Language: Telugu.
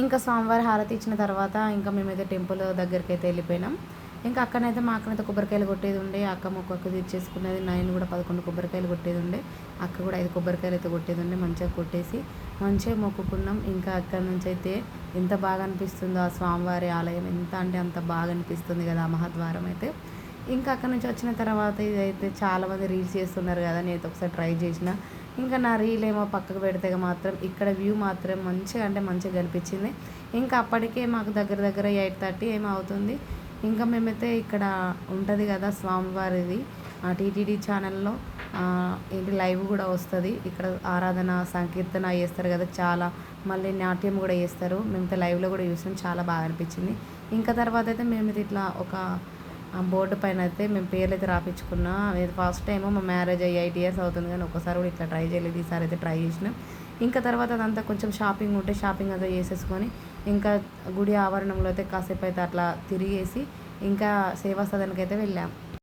ఇంకా స్వామివారి హారతి ఇచ్చిన తర్వాత ఇంకా మేమైతే టెంపుల్ దగ్గరికి అయితే వెళ్ళిపోయినాం. ఇంకా అక్కనైతే మా అక్కనైతే కొబ్బరికాయలు కొట్టేది ఉండే అక్క మొక్కకు తెచ్చేసుకునేది నైన్ కూడా పదకొండు కొబ్బరికాయలు కొట్టేది ఉండే అక్క కూడా ఐదు కొబ్బరికాయలు అయితే కొట్టేది ఉండే మంచిగా కొట్టేసి మంచిగా మొక్కుకున్నాం. ఇంకా అక్కడ నుంచి అయితే ఎంత బాగా అనిపిస్తుందో ఆ స్వామివారి ఆలయం ఎంత అంటే అంత బాగా అనిపిస్తుంది కదా ఆ మహాద్వారం అయితే. ఇంకా అక్కడ నుంచి వచ్చిన తర్వాత ఇదైతే చాలామంది రీల్స్ చేస్తున్నారు కదా నేను ఒకసారి ట్రై చేసిన. ఇంకా నా రీల్ ఏమో పక్కకు పెడితే మాత్రం ఇక్కడ వ్యూ మాత్రం మంచిగా అంటే మంచిగా కనిపించింది. ఇంకా అప్పటికే మాకు దగ్గర దగ్గర ఎయిట్ థర్టీ ఏమో అవుతుంది ఇంకా మేమైతే ఇక్కడ ఉంటుంది కదా స్వామివారిది టీటీడీ ఛానల్లో ఏంటి లైవ్ కూడా వస్తుంది. ఇక్కడ ఆరాధన సంకీర్తన చేస్తారు కదా చాలా మళ్ళీ నాట్యం కూడా చేస్తారు. మేమైతే లైవ్లో కూడా చూసాం చాలా బాగా అనిపించింది. ఇంకా తర్వాత అయితే మేమైతే ఇట్లా ఒక ఆ బోర్డు పైన అయితే మేము పేర్లు అయితే రాపించుకున్నా. ఇది ఫస్ట్ టైం మా మ్యారేజ్ అయ్యి ఎయిట్ ఇయర్స్ అవుతుంది కానీ ఒకసారి కూడా ఇట్లా ట్రై చేయలేదు. ఈసారి అయితే ట్రై చేసినాం. ఇంకా తర్వాత అదంతా కొంచెం షాపింగ్ ఉంటే షాపింగ్ అంతా చేసేసుకొని ఇంకా గుడి ఆవరణంలో అయితే కాసేపు అయితే అట్లా తిరిగేసి ఇంకా సేవా సదనకైతే వెళ్ళాం.